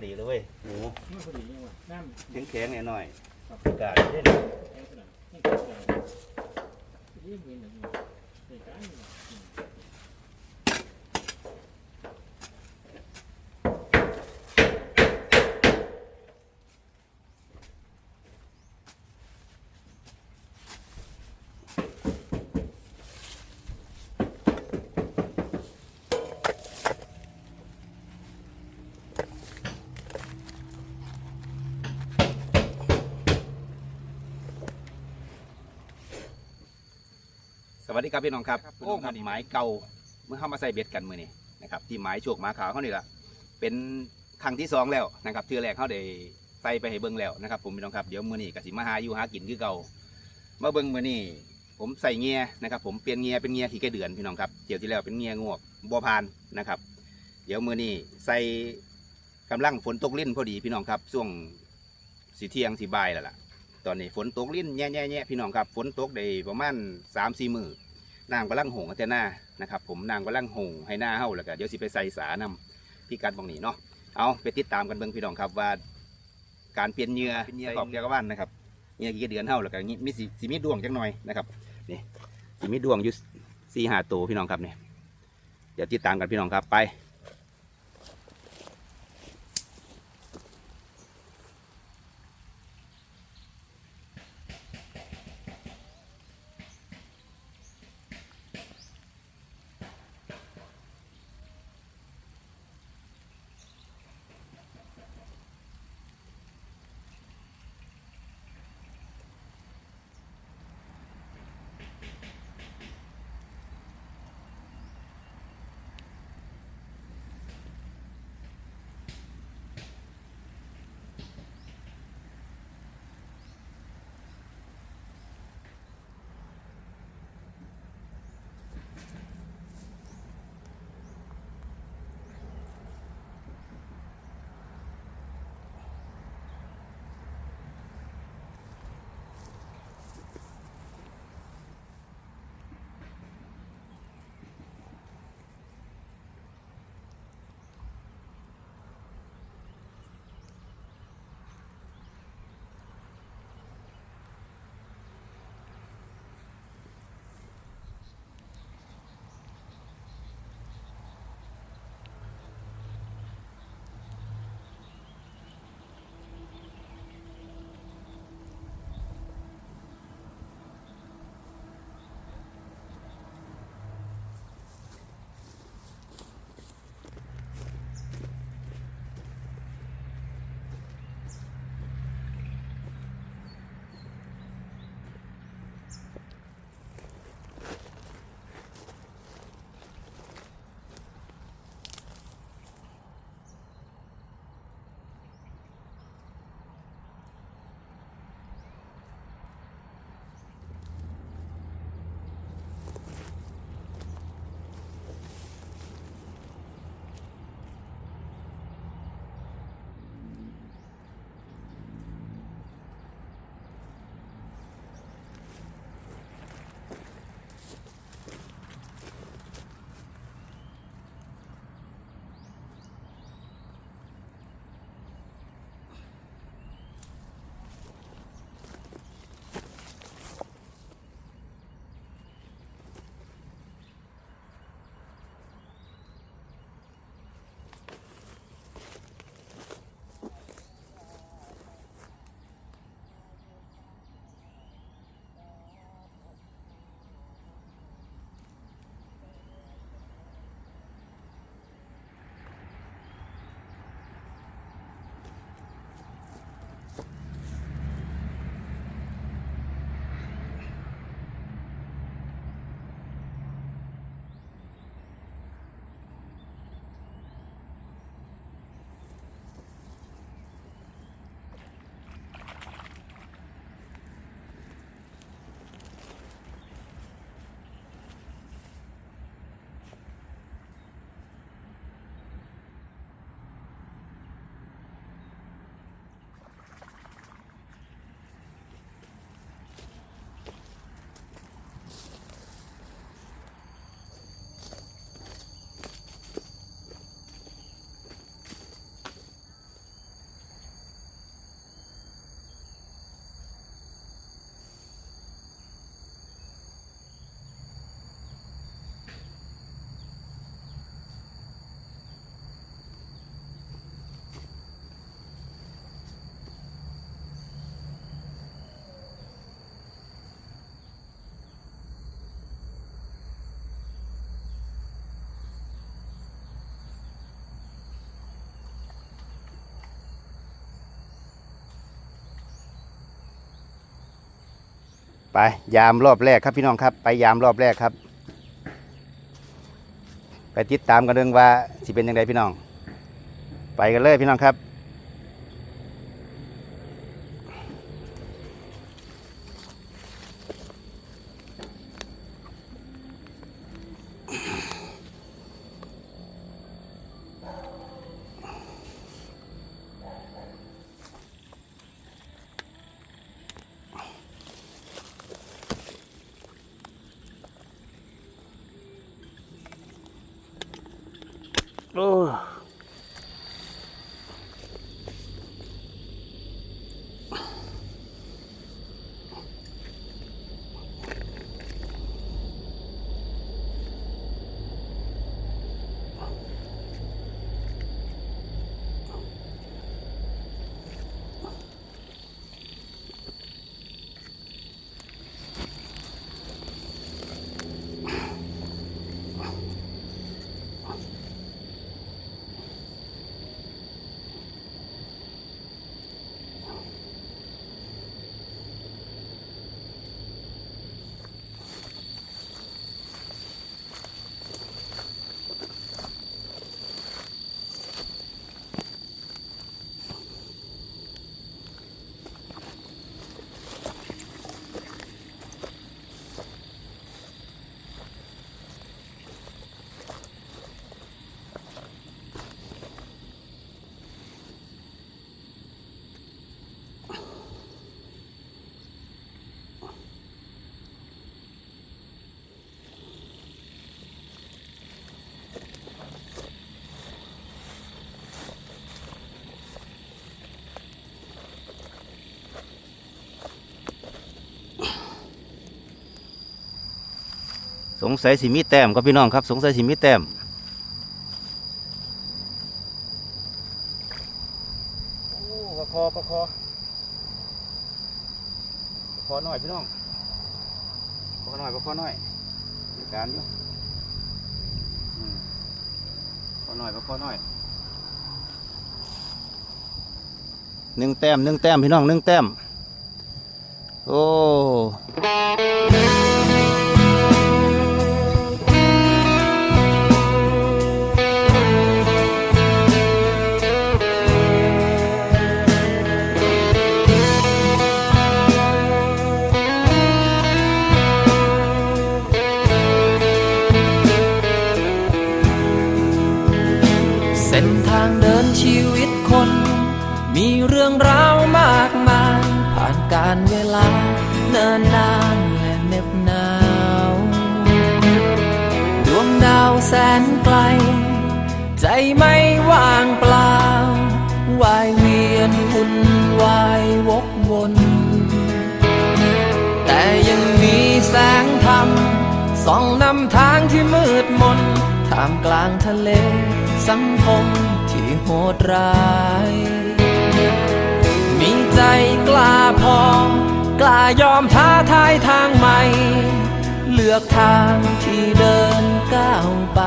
อดีเลยเว้ยโอ้มันพอดียังวะน้ำแข็งแข็งๆหน่อยครับๆอากาศเย็นแข็งขนาดนี่ก็แข็งนี่เป็นอย่างนี้ในการนี่นะอืม ส วัสดีครับพี่น้องครับโอ้มันหมายเก่าเมื่อเข้ามาใส่เบ็ดกันมือนี้นะครับที่หมายโชคหมาขาวเขานี่ละเป็นครั้งที่สองแล้วนะครับเทือแรกเขาได้ใส่ไปให้เบิ้งแล้วนะครับผมพี่น้องครับเดี๋ยวมือนี้กสิมาหาอยู่หากินคือเก่ามาเบิ้งมือนี้ผมใส่เงียนะครับผมเปลี่ยนเงียเป็นเงียขี่แกเดือนพี่น้องครับเที่ยวที่แล้วเป็นเงียงวกบัวพานนะครับ เดี๋ยวมือนี้ใส่กำลังฝนตกลิ้นพอดีพี่น้องครับช่วงสีเที่ยงสีบ่ายแล้วล่ะ ตอนนี้ฝนตกลิ้นแย่ๆๆพี่น้องครับฝนตกได้ประมาณสามสี่มือนางกำลังหงแต่หน้านะครับผมนางกำลังหงให้หน้าเฮาแล้วก็เดี๋ยวสิไปใส่สานำพี่การบองนี้เนาะเอาไปติดตามกันเบิ่งพี่น้องครับว่า การเปลี่ยนเหยื่อเป็นเหยื่อขอบเกี่ยวกับบ้านนะครับเหยื่อกี่เดือนเฮาแล้วก็มีมีสิสิมีดวงจังหน่อยนะครับนี่สิมีดวงอยู่สี่ห้าตัวพี่น้องครับเนี่ยเดี๋ยวติดตามกันพี่น้องครับไป ไปยามรอบแรกครับพี่น้องครับ ไปยามรอบแรกครับ ไปติดตามกันเรื่องว่าสิเป็นยังไงพี่น้อง ไปกันเลยพี่น้องครับ โสงสัยสิมีแต้มครับพี่น้องครับ สงสัยสิมีแต้มโอ้ประคอประคอประคอหน่อยพี่น้องประคอหน่อยประคอหน่อยมีการอยู่อืมประคอหน่อยประคอหน่อยหนึ่งแต้มหนึ่งแต้มพี่น้องหนึ่งแต้มโอ้ เส้นทางเดินชีวิตคน มีเรื่องราวมากมาย ผ่านการเวลาเนินนานและเหน็บหนาว ดวงดาวแสนไกล ใจไม่ว่างเปล่าวายเวียนวุ่นวายวกวน แต่ยังมีแสงธรรมส่องนำทางที่มืดมนท่ามกลางทะเล สังคมที่โหดร้าย มีใจกล้าพอกล้ายอมท้าทายทางใหม่ เลือกทางที่เดินก้าวไป